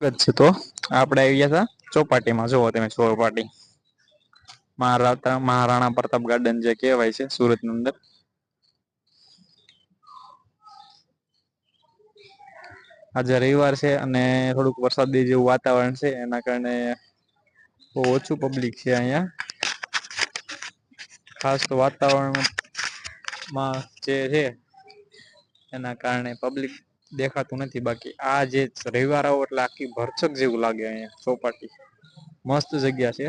છે તો. આપણે આવી ગયા હતા ચોપાટીમાં. જુઓ તમે ચોપાટી. મહારાતા મહારાણા પ્રતાપ ગાર્ડન જે કહેવાય છે સુરતની અંદર. આજે રવિવાર છે અને થોડુંક વરસાદી જેવું વાતાવરણ છે. એના કારણે બહુ ઓછું પબ્લિક છે અહીંયા. ખાસ તો વાતાવરણમાં જે છે, એના કારણે પબ્લિક દેખાતું નથી. બાકી આ જે રવિવાર આવો એટલે આખી ભરચક જેવું લાગે અહીંયા ચોપાટી. મસ્ત જગ્યા છે.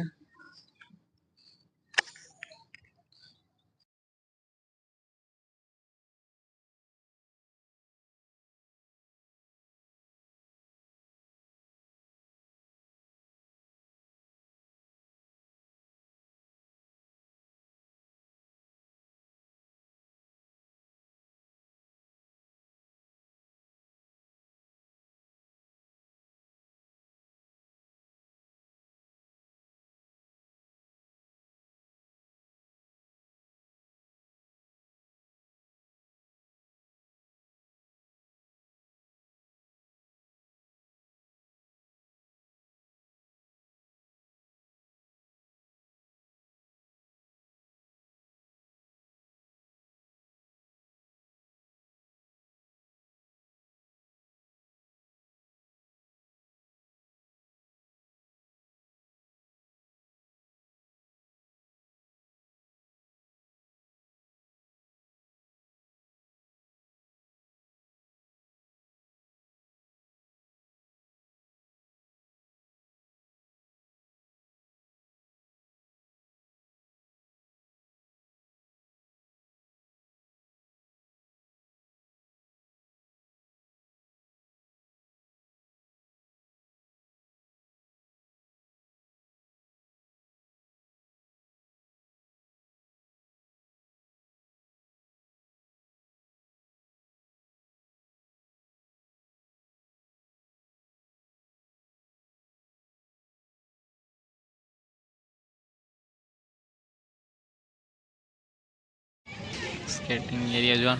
સ્કેટિંગ એરિયા જોવા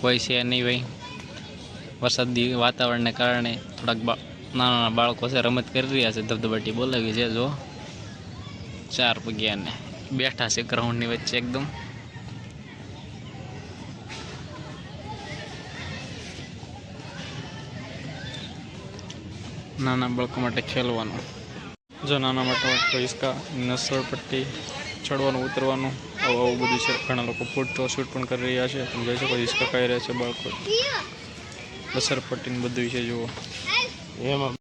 કોઈ છે નહીં ભાઈ. વરસાદી વાતાવરણને કારણે થોડાક નાના નાના બાળકો છે, રમત કરી રહ્યા છે, ધબધબાટી બોલાવી છે, જો. ચાર પગ્યાને બેઠા છે ગ્રાઉન્ડની વચ્ચે એકદમ. નાના બાળકો માટે ખેલવાનું. જો નાના માટે હિસકા નસરપટ્ટી ચડવાનું, ઉતરવાનું. આવું આવું બધું છે ઘણા લોકો ફોટો શૂટ પણ કરી રહ્યા છે. તમે જોઈ શકો હિસ્કા ખાઈ રહ્યા છે બાળકો. લસરપટ્ટી પટ્ટીને બધું છે જુઓ. એમાં